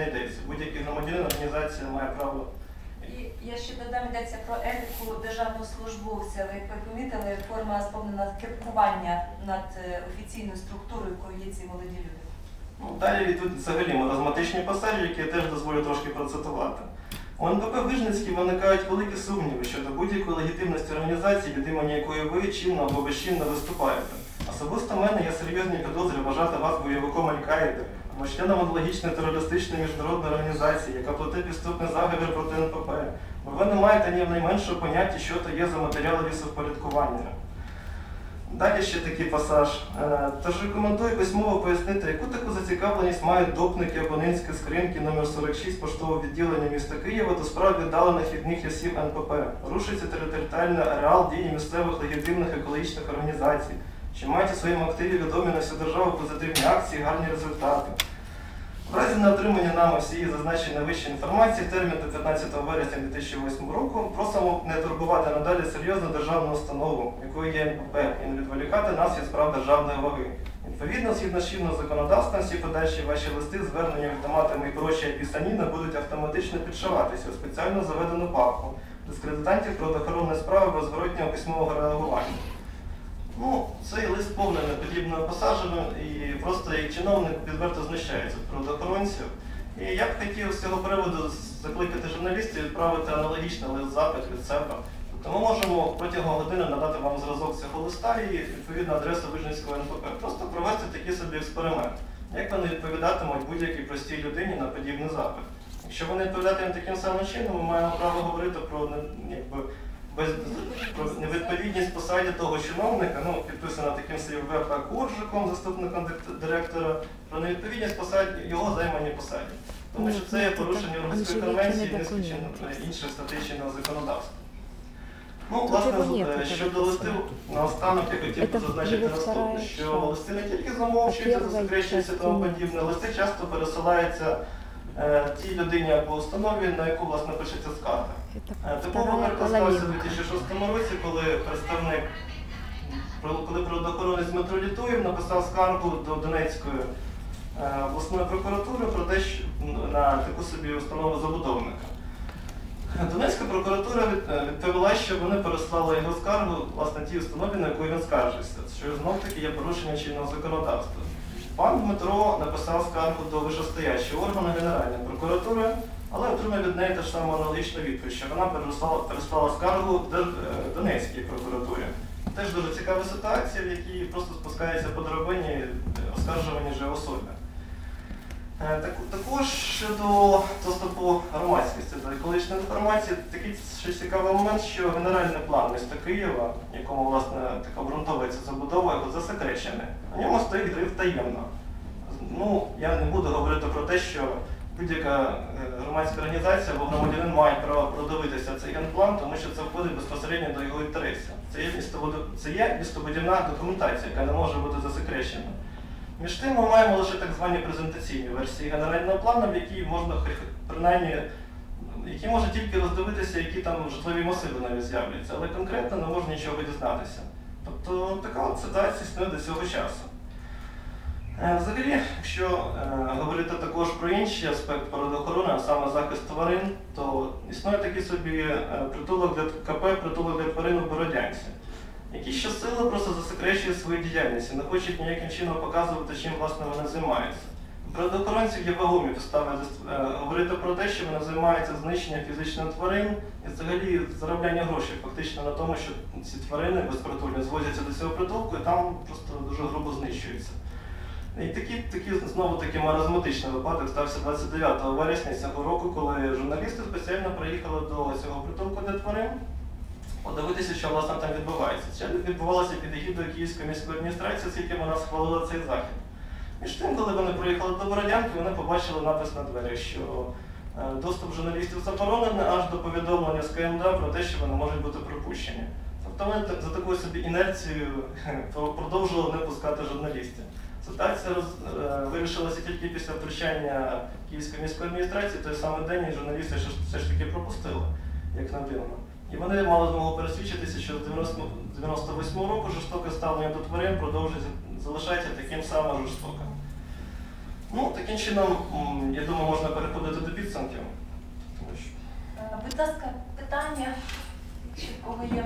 Не йдеться. Будь-який громадянин організація має право. І я ще додам, йдеться про етику державного службовця. Ви помітили, форма сповнена керування над е, офіційною структурою, якою є ці молоді люди. Ну, далі йдуть взагалі маразматичні пасажі, які я теж дозволю трошки процитувати. У НПП Вижницькій виникають великі сумніви щодо будь-якої легітимності організації, від імені якої ви чинно або безчинно виступаєте. Особисто в мене є серйозні підозри вважати вас бойовиком Аль-Каїди або членом аналогічної терористичної міжнародної організації, яка платить підступний заговір проти НПП. Бо ви не маєте ні найменшого поняття, що то є за матеріали лісовпорядкування. Далі ще такий пасаж. Е, Тож рекомендую письмово пояснити, яку таку зацікавленість мають допники абонентської скриньки номер 46 поштового відділення міста Києва до справ віддалених від лісів НПП. Рушиться територіальний ареал дії місцевих легітимних екологічних організацій, що мають у своєму активі відомі на всю державу позитивні акції, гарні результати. В разі неотримання нами всієї зазначеної вище інформації в термін до 15 вересня 2008 року просимо не турбувати надалі серйозну державну установу, якою є НПП, і не відволікати нас від справ державної ваги. Відповідно, згідно з чинного законодавства, всі подальші ваші листи, звернення, ультиматуми і прочі пісаніна будуть автоматично підшиватися у спеціально заведену папку дискредитантів природоохоронної справи без зворотнього письмового реагування. Ну, цей лист повнений подібними пасажами і просто як чиновник відверто знущається з природоохоронців. І я б хотів з цього приводу закликати журналістів відправити аналогічний лист запит від себе. Тобто ми можемо протягом години надати вам зразок цього листа і відповідну адресу Вижницького НПП. Просто провести такий собі експеримент. Як вони відповідатимуть будь-якій простій людині на подібний запит? Якщо вони відповідатимуть таким самим чином, ми маємо право говорити про якби, без, невідповідність посаді того чиновника, ну, підписано таким собі ВП Коржиком, заступником директора, про невідповідність посаді його займаній посаді. Тому що це є порушення Європейської конвенції і чин- інших статей чинного законодавства. Ну, власне, е, щодо листів, наостанок я хотів би зазначити наступне, що листи не тільки замовчуються, засекречуються і тому подібне, листи часто пересилаються е, тій людині або установі, на яку власне пишеться скарга. Е, Типовий вторая випадок стався у 2006 році, коли представник, коли природоохоронець Дмитро Літуєв написав скаргу до Донецької е, обласної прокуратури про те, що на таку собі установу забудовника. Донецька прокуратура е, відповіла, що вони переслали його скаргу власне тій установі, на яку він скаржився, що знов таки є порушення чинного законодавства. Пан Дмитро написав скаргу до вищостоячого органу Генеральної прокуратури, але отримав від неї теж саме аналогічну відповідь, що вона переслала, скаргу е, Донецькій прокуратурі. Теж дуже цікава ситуація, в якій просто спускається по драбині е, оскаржувані вже особи. Е, так- Також щодо доступу громадськості до екологічної інформації, такий ще цікавий момент, що генеральний план міста Києва, в якому власне так обґрунтовується забудова, його засекречений. На ньому стоїть гриф таємно. Ну, я не буду говорити про те, що будь-яка е, громадська організація або громадянин має право продивитися цей генплан, тому що це входить безпосередньо до його інтересів. Це є містобудівна документація, яка не може бути засекречена. Між тим ми маємо лише так звані презентаційні версії генерального плану, в якій можна принаймні, які можна тільки роздивитися, які там житлові масиви навіть з'являться, але конкретно не можна нічого дізнатися. Тобто така от ситуація існує до цього часу. Е, Взагалі, якщо е, говорити також про інший аспект природоохорони, а саме захист тварин, то існує такий собі е, притулок для КП, притулок для тварин у Бородянці, які щосили просто засекречують свою діяльність і не хочуть ніяким чином показувати, чим власне вони займаються. Природоохоронців є вагомі підстави е, говорити про те, що вони займаються знищенням фізичних тварин і взагалі заробляння грошей фактично на тому, що ці тварини безпритульні звозяться до цього притулку і там просто дуже грубо знищуються. І такий, такий знову таки маразматичний випадок стався 29 вересня цього року, коли журналісти спеціально приїхали до цього притулку для тварин подивитися, що власне там відбувається. Це відбувалося під егідою Київської міської адміністрації, оскільки вона схвалила цей захід. Між тим, коли вони приїхали до Бородянки, вони побачили напис на дверях, що е, доступ журналістів заборонений аж до повідомлення з КМДА про те, що вони можуть бути пропущені. Тобто вони за такою собі інерцією продовжували не пускати журналістів. Ситуація роз, е, вирішилася тільки після втручання Київської міської адміністрації, той самий день журналісти все ж таки пропустили, як на дивно. І вони мали змогу пересвідчитися, що з 98 року жорстоке ставлення до тварин продовжується, залишається таким самим жорстоким. Ну, Таким чином, я думаю, можна переходити до підсумків. Е, будь ласка, питання, якщо в кого є.